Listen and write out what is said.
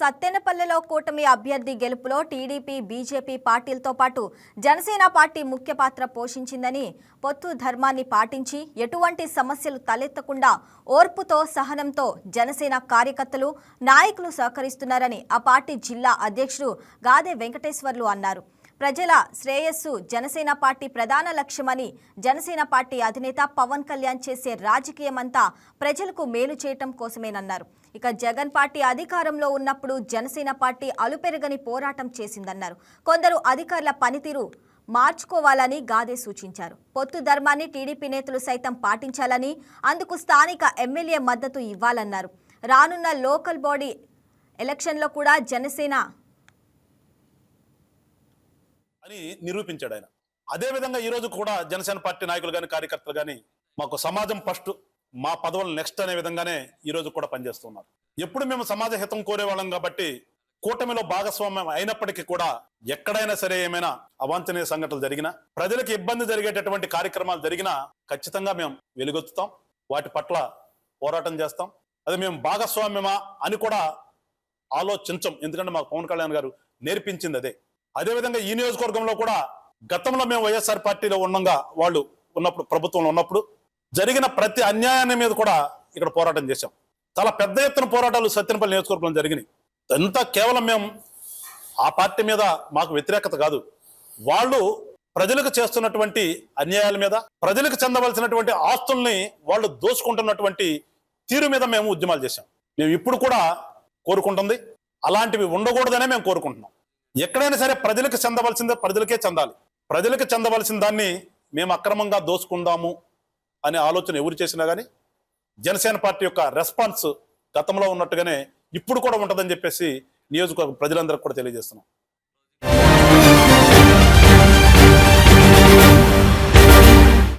సత్తెనపల్లెలో కూటమి అభ్యర్థి గెలుపులో టీడీపీ బీజేపీ పార్టీలతో పాటు జనసేన పార్టీ ముఖ్య పాత్ర పోషించిందని పొత్తు ధర్మాన్ని పాటించి ఎటువంటి సమస్యలు తలెత్తకుండా ఓర్పుతో సహనంతో జనసేన కార్యకర్తలు నాయకులు సహకరిస్తున్నారని ఆ పార్టీ జిల్లా అధ్యక్షుడు గాదే వెంకటేశ్వర్లు అన్నారు. ప్రజల శ్రేయస్సు జనసేన పార్టీ ప్రధాన లక్ష్యమని జనసేన పార్టీ అధినేత పవన్ కళ్యాణ్ చేసే రాజకీయమంతా ప్రజలకు మేలు చేయటం కోసమేనన్నారు. ఇక జగన్ పార్టీ అధికారంలో ఉన్నప్పుడు జనసేన పార్టీ అలుపెరగని పోరాటం చేసిందన్నారు. కొందరు అధికారుల పనితీరు మార్చుకోవాలని గాదే సూచించారు. పొత్తు ధర్మాన్ని టీడీపీ నేతలు సైతం పాటించాలని అందుకు స్థానిక ఎమ్మెల్యే మద్దతు ఇవ్వాలన్నారు. రానున్న లోకల్ బాడీ ఎలక్షన్లో కూడా జనసేన అని నిరూపించాడు ఆయన. అదేవిధంగా ఈ రోజు కూడా జనసేన పార్టీ నాయకులు కానీ కార్యకర్తలు కానీ మాకు సమాజం ఫస్ట్ మా పదవులు నెక్స్ట్ అనే విధంగానే ఈ రోజు కూడా పనిచేస్తున్నారు. ఎప్పుడు మేము సమాజ హితం కోరేవాళ్ళం కాబట్టి కూటమిలో భాగస్వామ్యం అయినప్పటికీ కూడా ఎక్కడైనా సరే ఏమైనా అవాంఛనీయ సంఘటనలు జరిగినా ప్రజలకు ఇబ్బంది జరిగేటటువంటి కార్యక్రమాలు జరిగినా ఖచ్చితంగా మేము వెలుగొత్తుతాం. వాటి పట్ల పోరాటం చేస్తాం. అది మేము భాగస్వామ్యమా అని కూడా ఆలోచించం. ఎందుకంటే మాకు పవన్ కళ్యాణ్ గారు నేర్పించింది అదే. అదేవిధంగా ఈ నియోజకవర్గంలో కూడా గతంలో మేము వైఎస్ఆర్ పార్టీలో ఉండగా వాళ్ళు ఉన్నప్పుడు ప్రభుత్వంలో ఉన్నప్పుడు జరిగిన ప్రతి అన్యాయాన్ని మీద కూడా ఇక్కడ పోరాటం చేశాం. చాలా పెద్ద ఎత్తున పోరాటాలు సత్యనపల్లి నియోజకవర్గంలో జరిగినాయి. అంతా కేవలం మేము ఆ పార్టీ మీద మాకు వ్యతిరేకత కాదు. వాళ్ళు ప్రజలకు చేస్తున్నటువంటి అన్యాయాల మీద ప్రజలకు చెందవలసినటువంటి ఆస్తుల్ని వాళ్ళు దోచుకుంటున్నటువంటి తీరు మీద మేము ఉద్యమాలు చేశాం. మేము ఇప్పుడు కూడా కోరుకుంటుంది. అలాంటివి ఉండకూడదనే మేము కోరుకుంటున్నాం. ఎక్కడైనా సరే ప్రజలకు చెందవలసిందే ప్రజలకే చెందాలి. ప్రజలకు చెందవలసిన దాన్ని మేము అక్రమంగా దోసుకుందాము అనే ఆలోచన ఎవరు చేసినా కానీ జనసేన పార్టీ యొక్క రెస్పాన్స్ గతంలో ఉన్నట్టుగానే ఇప్పుడు కూడా ఉంటుందని చెప్పేసి నియోజకవర్గ ప్రజలందరికీ కూడా తెలియజేస్తున్నాం.